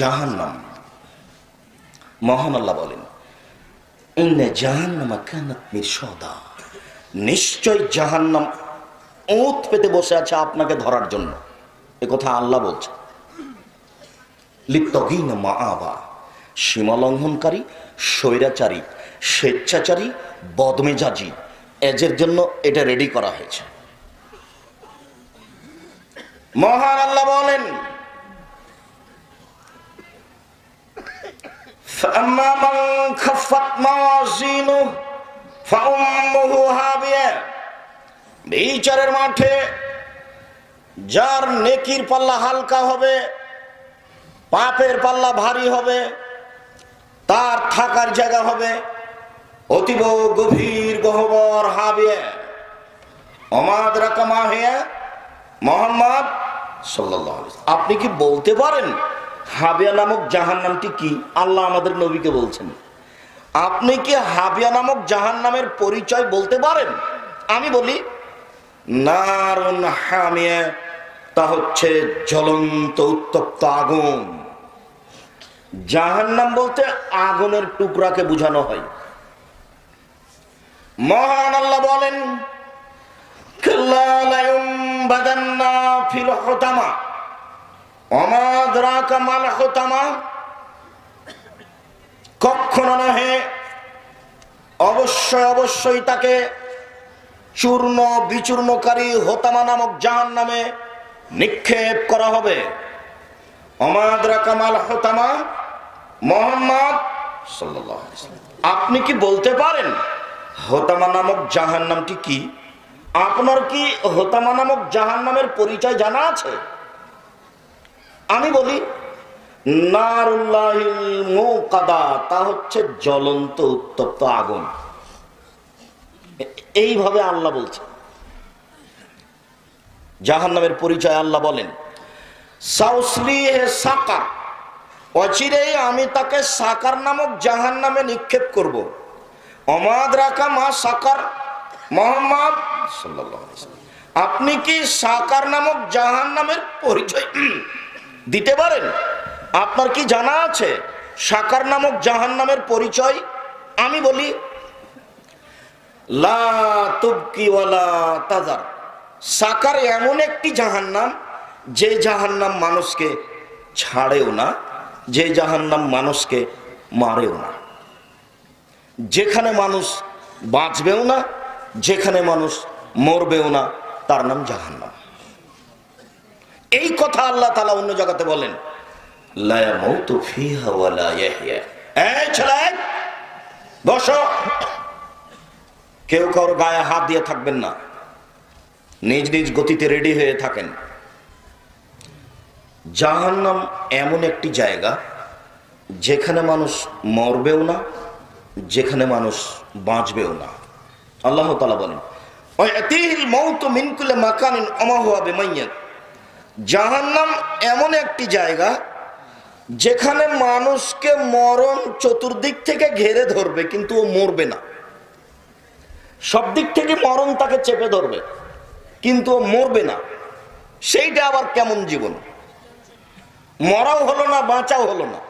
জাহান্নাম। মহান আল্লাহ বলেন, ইন্নে জাহান্নামা কানাত মিরসাদা নিশ্চয় জাহান্নাম ওত পেতে বসে আছে আপনাকে ধরার জন্য। এ কথা আল্লাহ বলছে লিপ্তহীন মা আবা সীমা লঙ্ঘনকারী স্বৈরাচারী, স্বেচ্ছাচারী, বদমেজাজি এজের জন্য এটা রেডি করা হয়েছে। মহান আল্লাহ বলেন فأما من خفت موازينه فأمه هاوية বিচারের মাঠে যার নেকির পাল্লা হালকা হবে পাপের পাল্লা ভারী হবে তার থাকার জায়গা হবে অতীব গভীর গহবর হাবে অমাদ রাকামা হয়ে মোহাম্মদ সাল্লাল্লাহু আলাইহি ওয়াসাল্লাম। আপনি কি বলতে পারেন হাবিয়া নামক জাহান নামটি কি? আল্লাহ আমাদের নবীকে বলছেন। আপনি কি হাবিয়া নামক জাহান নামের পরিচয় বলতে পারেন? আমি বলি, নারুন হামিয়া, তা হচ্ছে জ্বলন্ত, উত্তপ্ত আগুন। জাহান নাম বলতে আগুনের টুকরাকে বুঝানো হয়। মহান আল্লাহ বলেন খেলা ফিল হতামা অমাদ্রাকা মালাহতামা কখনো নহে, অবশ্যই অবশ্যই তাকে চূর্ণ বিচূর্ণকারী হোতামা নামক জাহান নামে নিক্ষেপ করা হবে। মোহাম্মদ আপনি কি বলতে পারেন, হোতামা নামক জাহান নামটি কি? আপনার কি হোতামা নামক জাহান নামের পরিচয় জানা আছে? আমি বলি তা হচ্ছে জ্বলন্ত উত্তপ্ত আগুন। এইভাবে আল্লাহ বলছে। জাহান নামের পরিচয় আল্লাহ বলেন সাকার, অচিরেই আমি তাকে সাকার নামক জাহান নামে নিক্ষেপ করব। অমাদ রাখা মা সাকার মোহাম্মদ। আপনি কি সাকার নামক জাহান নামের পরিচয়? দিতে পারেন? আপনার কি জানা আছে? সাকার নামক জাহান নামের পরিচয়? আমি বলি, লা তাজার। সাকার এমন একটি জাহান্নাম, যে জাহান্নাম মানুষকে ছাড়েও না, যে জাহান্নাম মানুষকে মারেও না। যেখানে মানুষ বাঁচবেও না, যেখানে মানুষ মরবেও না, তার নাম জাহান্নাম। এই কথা আল্লাহ তালা অন্য জায়গাতে বলেন বসো। কেউ কারোর গায়ে হাত দিয়ে থাকবেন না। নিজ নিজ গতিতে রেডি হয়ে থাকেন। জাহান্নাম এমন একটি জায়গা, যেখানে মানুষ মরবেও না, যেখানে মানুষ বাঁচবেও না। আল্লাহ তালা বলেন, ওয়াতিহিল মাউতু মিন কুল্লি জাহান্নাম এমন একটি জায়গা যেখানে মানুষকে মরণ চতুর্দিক থেকে ঘেরে ধরবে, কিন্তু ও মরবে না। সব দিক থেকে মরণ তাকে চেপে ধরবে, কিন্তু ও মরবে না। সেইটা আবার কেমন জীবন? মরাও হলো না, বাঁচাও হলো না।